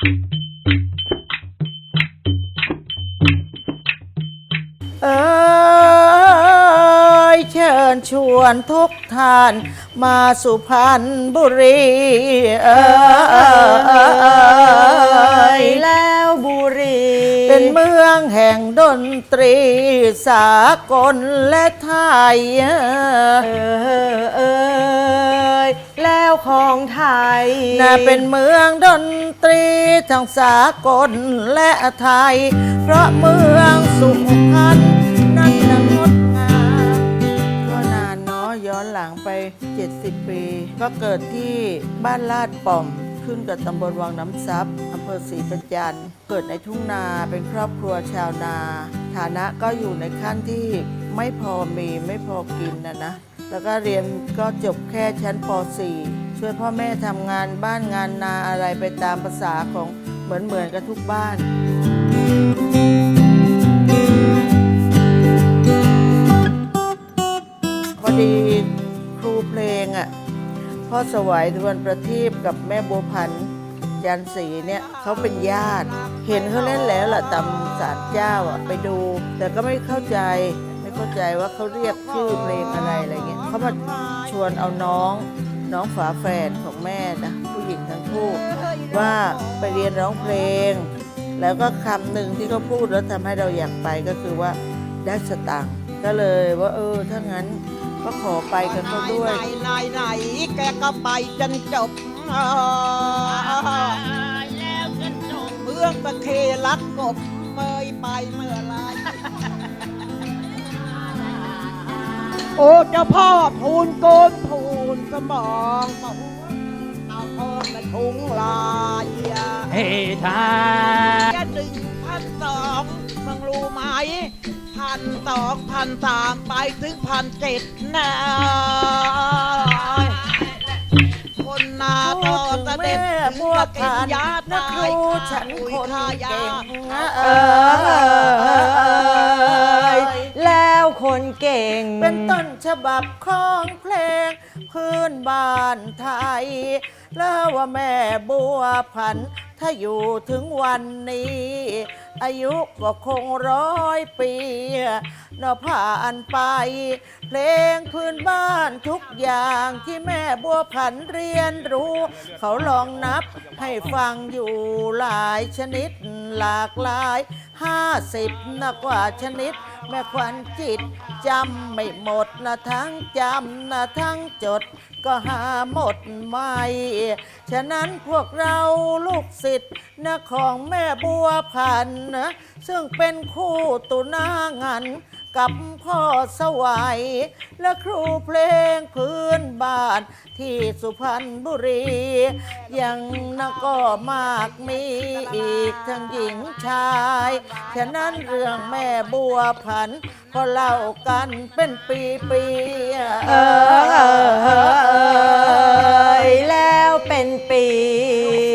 เอ้ยเชิญชวนทุกท่าน มาสุพรรณบุรีเอ้ยแล้วบุรี องแห่งดนตรีสากลและไทยเออเอยแล้วของไทยน่าเป็นเมืองดนตรีทั้งสากลและไทย เพราะเมืองสุพรรณนั้นน่ะงดงามก็นานเนาะย้อนหลังไป 70 ปี ก็เกิดที่บ้านลาดป่อม ขึ้นกับตำบลวังน้ำซับอำเภอศรีประจันทร์เกิดในทุ่งนาเป็นครอบครัวชาวนา ฐานะก็อยู่ในขั้นที่ไม่พอมีไม่พอกินนะนะ แล้วก็เรียนก็จบแค่ชั้นป .4 ช่วยพ่อแม่ทำงานบ้านงานนาอะไรไปตามภาษาของเหมือนเหมือนกับทุกบ้านพอดี พ่อสวัยทวนประทีปกับแม่บัวพันธ์ยันศรีเนี่ยเขาเป็นญาติ เห็นเขาเล่นแล้วล่ะตำศาลเจ้าอะไปดู แต่ก็ไม่เข้าใจไม่เข้าใจว่าเขาเรียกชื่อเพลงอะไรอะไรเงี้ยเขามาชวนเอาน้องน้องฝาแฝดของแม่นะผู้หญิงทั้งคู่ว่าไปเรียนร้องเพลง แล้วก็คำหนึ่งที่เขาพูดแล้วทำให้เราอยากไปก็คือว่าได้สตังค์ก็เลยว่าเออถ้างั้น ก็ขอไปกันเขาด้วยไหนไหนไหนแกก็ไปจนจบเมืองตะเคลักกบเมยไปเมื่อไรโอ้เจ้าพ่อทูลโกนทูลสมองมาหัวเอาทองในถุงลายอะเฮทาแค่หนึ่งพันสองมึงรู้ไหม พันสองพันสามไปถึงพันเจ็ดนะคนนาโตพูดเสถึงด็แม่จบัวกินยานะคตายรูฉันอุ้ยคนทายาเก่งเออออแล้วคนเก่ง เป็นต้นฉบับของเพลง พื้นบ้านไทย แล้วว่าแม่บัวพันธุ์ ถ้าอยู่ถึงวันนี้ อายุก็คงร้อยปีเนอผ่านไป เพลงพื้นบ้านทุกอย่างที่แม่บัวพันเรียนรู้ เขาลองนับให้ฟังอยู่หลายชนิดหลากหลายห้าสิบนะกว่าชนิด แม่ควันจิตจำไม่หมดนะทั้งจำนะทั้งจด ก็หาหมดไม่ฉะนั้นพวกเราลูกศิษย์นะของแม่บัวพันนะซึ่งเป็นคู่ตุนางันกับ พ่อสวัย และครูเพลงพื้นบ้านที่สุพรรณบุรี ยังนก็มากมีอีกทั้งหญิงชาย ฉะนั้นเรื่องแม่บัวพันธุ์ก็เล่ากันเป็นปีปีๆเออแล้วเป็นปี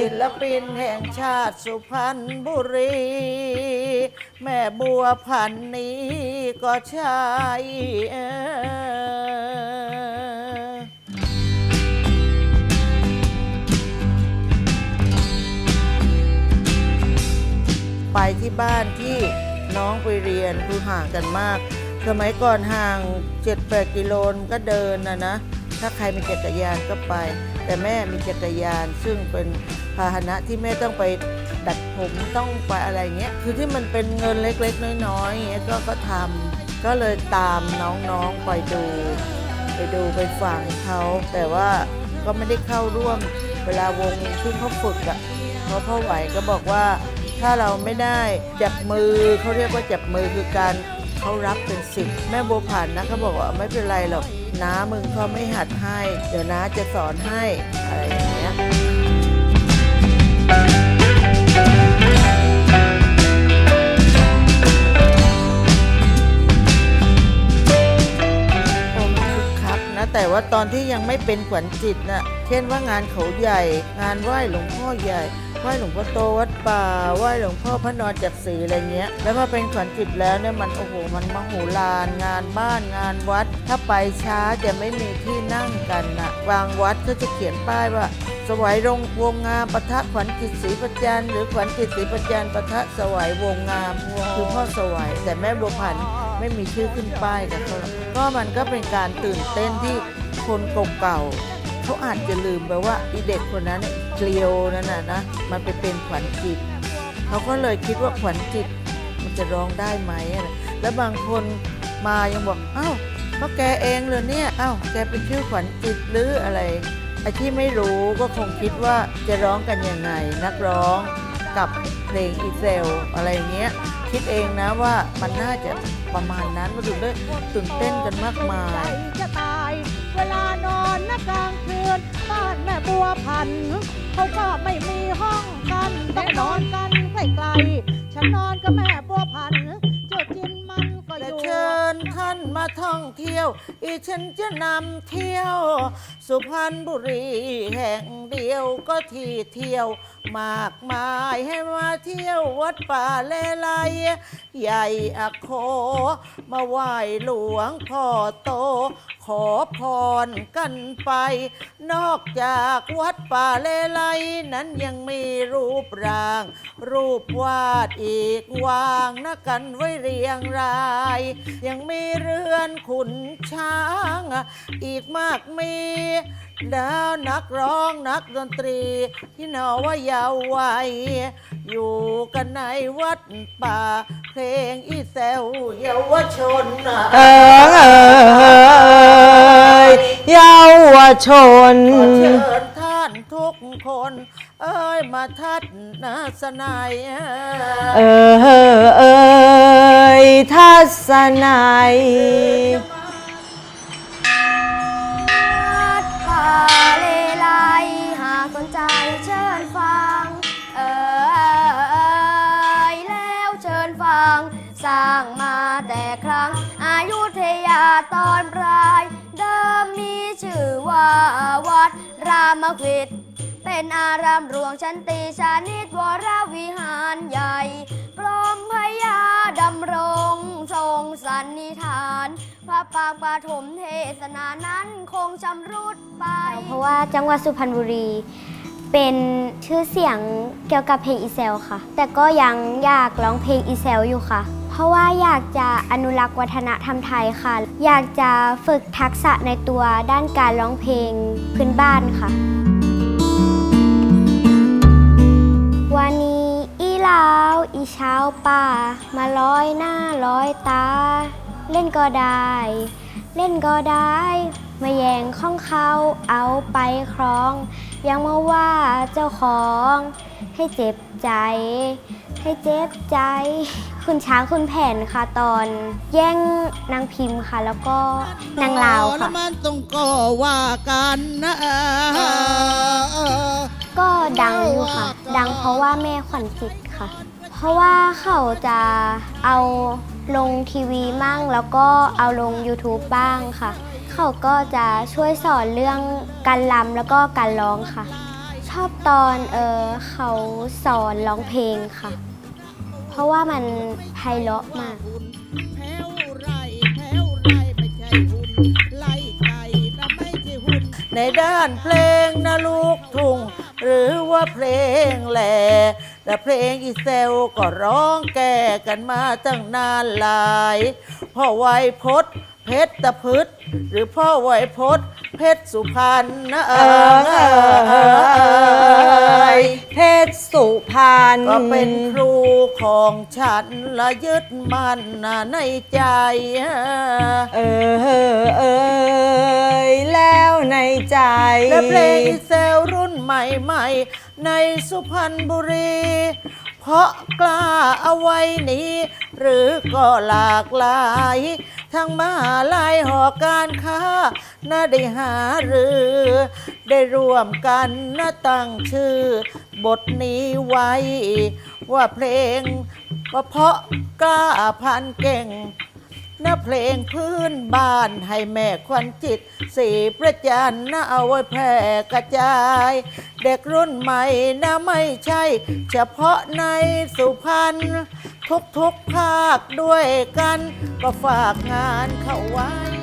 ศิลปินแห่งชาติสุพรรณบุรี แม่บัวพันนี้ก็ใช่เออไปที่บ้านที่น้องไปเรียนคือห่างกันมาก สมัยก่อนห่าง 7-8 กิโลนก็เดินนะนะ ถ้าใครมีจักรยานก็ไป แต่แม่มีจักรยานซึ่งเป็นพาหนะที่แม่ต้องไปดัดผมต้องไปอะไรเงี้ยคือที่มันเป็นเงินเล็กๆ น้อยๆเงี้ยก็ก็ทำก็เลยตามน้องๆไปดู ไปดูไปฟังเขาแต่ว่าก็ไม่ได้เข้าร่วมเวลาวงที่เขาฝึกอะ่ะเพราะพ่อไหวก็บอกว่าถ้าเราไม่ได้จับมือเขาเรียกว่าจับมือคือการเขารับเป็นสิทธิ์แม่โบผ่านนะเขาบอกว่าไม่เป็นไรหรอก น้ามึงเขาไม่หัดให้ เดี๋ยวน้าจะสอนให้อะไรอย่างเงี้ยผมคึกคักนะแต่ว่าตอนที่ยังไม่เป็นขวัญจิตนะเช่นว่างานเขาใหญ่ งานไหว้หลวงพ่อใหญ่ ไหว้หลวงพ่อโตวัดป่าไหว้หลวงพ่อพระนอนจักรีอะไรเงี้ย แล้วพอเป็นขวัญจิตแล้วเนี่ยมันโอ้โหมันมโหฬารงานบ้านงานวัด ถ้าไปช้าจะไม่มีที่นั่งกันนะบางวัดก็จะเขียนป้ายว่าสวัยรงวงงามปะทะขวัญจิตศรีประจันหรือขวัญจิตศรีประจันทร์ปะทะสวัยวงงามคือพ่อสวัยแต่แม่บัวผันไม่มีชื่อขึ้นป้ายกันเท่าไหร่ก็มันก็เป็นการตื่นเต้นที่คนเก่าๆ เขาอาจจะลืมไปว่าอีเด็กคนนั้นเกลียวนั่นน่ะนะมันไปเป็นขวัญจิตเขาก็เลยคิดว่าขวัญจิตมันจะร้องได้ไหมอะไรแล้วบางคนมายังบอกอ้าวก็แกเองเลยเนี่ยอ้าวแกเป็นชื่อขวัญจิตหรืออะไรไอ้ที่ไม่รู้ก็คงคิดว่าจะร้องกันยังไง นักร้องกับเพลงอีเซลอะไรเงี้ยคิดเองนะว่ามันน่าจะประมาณนั้นมาถึงได้ตื่นเต้นกันมากมาย ลานอนนะกลางคืนบ้านแม่บัวพันเขาก็ไม่มีห้องกันต้องนอนกันไกลๆฉันนอนกับแม่บัวพันธุ์จุดจิน ญท่านมาท่องเที่ยว อีฉันจะนำเที่ยว สุพรรณบุรีแห่งเดียวก็ที่เที่ยวมากมายให้มาเที่ยววัดป่าเลไลใหญ่อโค มาไหว้หลวงพ่อโต ขอพรกันไป นอกจากวัดป่าเลไลนั้นยังมีรูปร่าง รูปวาดอีกวางนะกันไว้เรียงรายยังมีเรือนขุนช้าง อีกมากมี แล้วนักร้องนักดนตรี ที่นอว่ายาววัยอยู่กันในวัดป่า เพลงอีแซวเยาวชนน่ะเอิงเอยเยาวชน ขอเชิญท่านทุกคน เอ้ยมาทัดนาสนัยเออเอย ทัศนัยวัดป่าเลไลหากสนใจเชิญฟัง เอยแล้วเชิญฟัง สร้างมาแต่ครั้ง อายุทยาตอนปลาย เดิมมีชื่อว่าวัดรามควิดเป็นอารามหลวงชั้นตีชานิตวรวิหารใหญ่กรมพยาดำรง งสันนิษฐาน พระปางปฐมเทศนานั้นคงชำรุดไป เพราะว่าจังหวัดสุพรรณบุรีเป็นชื่อเสียงเกี่ยวกับเพลงอีเซลค่ะ แต่ก็ยังอยากร้องเพลงอีเซลอยู่ค่ะ เพราะว่าอยากจะอนุรักษ์วัฒนธรรมไทยค่ะ อยากจะฝึกทักษะในตัวด้านการร้องเพลงพื้นบ้านค่ะ วันนี้ ลาวอีเช้าป่า มาร้อยหน้าร้อยตา เล่นก็ได้ เล่นก็ได้ มาแย่งของเขาเอาไปครอง ยังมาว่าเจ้าของ ให้เจ็บใจ ให้เจ็บใจ คุณช้างคุณแผนค่ะตอน แย่งนางพิมพ์ค่ะ แล้วก็นางลาวค่ะแล้วมันต้องก็ว่ากันนะก็ดังอยู่ค่ะ ดังเพราะว่าแม่ขวัญจิต ค่ะ เพราะว่าเขาจะเอาลงทีวีมั่งแล้วก็เอาลง YouTube บ้างค่ะ เขาก็จะช่วยสอนเรื่องการลำแล้วก็การร้องค่ะ ชอบตอนเออเขาสอนร้องเพลงค่ะ เพราะว่ามันไพเราะมากในไล่ไก่นะไม่ใช่หุ่นในด้านเพลงนะลูกทุ่งหรือว่าเพลงแหล่ แต่เพลงอีเซลก็ร้องแก่กันมาตั้งนานหลายพ่อไวยพศเพชรตะพืชหรือพ่อไวยพศเพชรสุพรรณนะเอเอิงเอยเพชรสุพรรณก็เป็นครูของฉันละยึดมันนะในใจ เออเอยแล้วในใจ และเพลงอีเซลรุ่นใหม่ๆ ในสุพรรณบุรี เพราะกล้าเอาไว้นี้ หรือก็หลากหลาย ทั้งมหาลัยหอการค้าน่าได้หาหรือ ได้ร่วมกันนะตั้งชื่อ บทนี้ไว้ ว่าเพลงว่าเพราะกล้าพันเก่ง นะเพลงพื้นบ้านให้แม่ควันจิต สีประจันนะเอาไว้แพร่กระจาย เด็กรุ่นใหม่นะไม่ใช่ เฉพาะในสุพรรณทุกๆภาคด้วยกัน ก็ฝากงานเข้าไว้